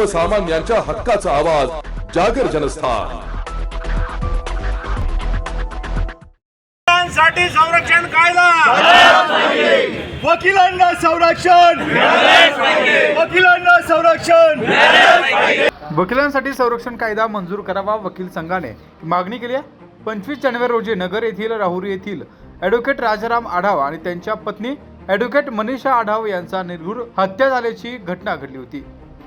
सर्वसामान्यांच्या हक्काचा आवाज जागर जनस्थान. साठी संरक्षण कायदा. वकिलांना संरक्षण. वकिलांना संरक्षण. वकिलांसाठी संरक्षण कायदा मंजूर करावा वकील संघाने. मागणी केली आहे? पंचवीस जानेवारी रोजी नगर येथील राहुरी येथील ॲडव्होकेट राजाराम आढाव आणि त्यांच्या पत्नी ॲडव्होकेट मनीषा आढाव यांचा निर्घुर हत्या झाल्याची घटना घडली होती.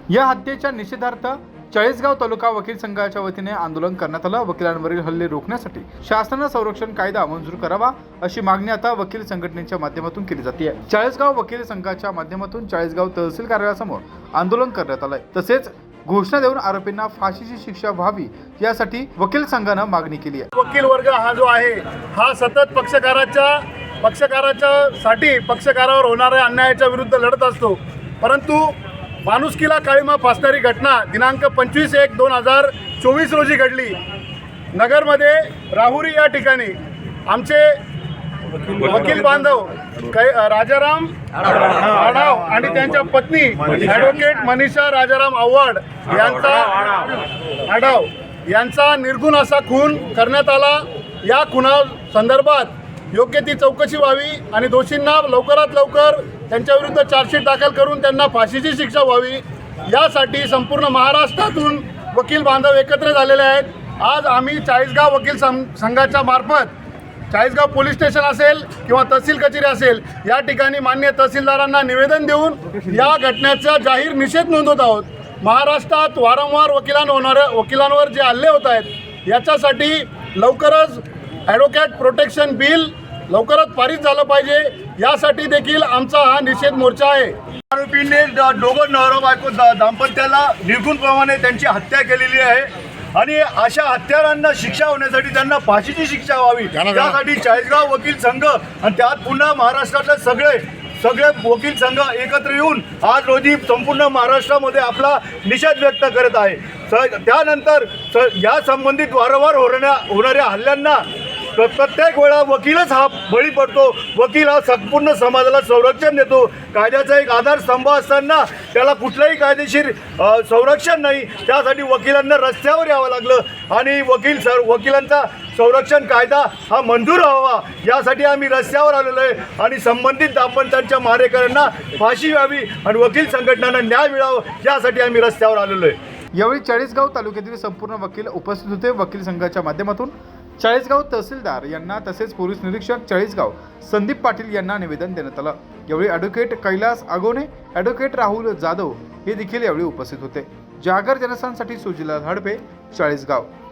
या हत्येच्या निषेधार्थ चाळीसगाव तालुका वकील संघाच्या वतीने आंदोलन करण्यात आलं. वकिलांवरील हल्ले रोखण्यासाठी शासनानं संरक्षण कायदा मंजूर करावा अशी मागणी आता वकील संघटनेच्या माध्यमातून केली जाते चाळीसगाव वकील संघाच्या माध्यमातून चाळीसगाव तहसील कार्यालयासमोर आंदोलन करण्यात आलंय. तसेच घोषणा देऊन आरोपींना फाशीची शिक्षा व्हावी यासाठी वकील संघानं मागणी केली आहे. वकील वर्ग हा जो आहे हा सतत पक्षकाराच्या पक्षकाराच्या साठी पक्षकारावर होणाऱ्या अन्यायाच्या विरुद्ध लढत असतो. परंतु माणुसकीला काळीमा फासणारी घटना दिनांक पंचवीस एक दोन हजार चोवीस रोजी घडली. नगरमध्ये राहुरी या ठिकाणी आमचे वकील बांधव कै राजाराम आढाव आणि त्यांच्या पत्नी ॲडव्होकेट मनीषा राजाराम आव्हाड यांचा आढाव. यांचा निर्गुण असा खून करण्यात आला. या खुना संदर्भात योग्य ती चौकशी व्हावी आणि दोषींना लवकरात लवकर त्यांच्याविरुद्ध चार्जशीट दाखल करून त्यांना फाशीची शिक्षा व्हावी यासाठी संपूर्ण महाराष्ट्रातून वकील बांधव एकत्र झालेले आहेत. आज आम्ही चाळीसगाव वकील सं संघाच्या मार्फत चाळीसगाव पोलीस स्टेशन असेल किंवा तहसील कचेरी असेल या ठिकाणी मान्य तहसीलदारांना निवेदन देऊन या घटनेचा जाहीर निषेध नोंदवत आहोत. महाराष्ट्रात वारंवार वकिलांवर होणाऱ्या वकिलांवर जे हल्ले होत आहेत याच्यासाठी लवकरच ॲडव्होकेट प्रोटेक्शन बिल लवकरच पारित झालं पाहिजे. यासाठी देखील आमचा हा निषेध मोर्चा आहे. आरोपीने दोघं नवरा बायको दाम्पत्याला निर्गुणप्रमाणे त्यांची हत्या केलेली आहे. आणि अशा हत्यारांना शिक्षा होण्यासाठी त्यांना फाशीची शिक्षा व्हावी. त्यासाठी चाळीसगाव वकील संघ आणि त्यात पुन्हा महाराष्ट्रातले सगळे सगळे वकील संघ एकत्र येऊन आज रोजी संपूर्ण महाराष्ट्रामध्ये आपला निषेध व्यक्त करत आहे. स त्यानंतर स या संबंधित वारंवार होणाऱ्या होणाऱ्या हल्ल्यांना प्रत्येक वेळा वकीलच हा बळी पडतो. वकील हा संपूर्ण समाजाला संरक्षण देतो. कायद्याचा एक आधारस्तंभ असताना त्याला कुठलंही कायदेशीर संरक्षण नाही. त्यासाठी वकिलांना रस्त्यावर यावं लागलं. आणि वकील सर वकिलांचा संरक्षण कायदा हा मंजूर व्हावा. यासाठी आम्ही रस्त्यावर आलेलो आहे. आणि संबंधित दाम्पत्यांच्या मारेकऱ्यांना फाशी व्हावी आणि वकील संघटनांना न्याय मिळावा. यासाठी आम्ही रस्त्यावर आलेलो आहे. यावेळी चाळीसगाव तालुक्यातील संपूर्ण वकील उपस्थित होते. वकील संघाच्या माध्यमातून चाळीसगाव तहसीलदार यांना तसेच पोलीस निरीक्षक चाळीसगाव संदीप पाटील यांना निवेदन देण्यात आलं. यावेळी ॲडव्होकेट कैलास आगोने ॲडव्होकेट राहुल जाधव हे देखील यावेळी उपस्थित होते. जागर जनस्थानसाठी सुजिला हडपे चाळीसगाव.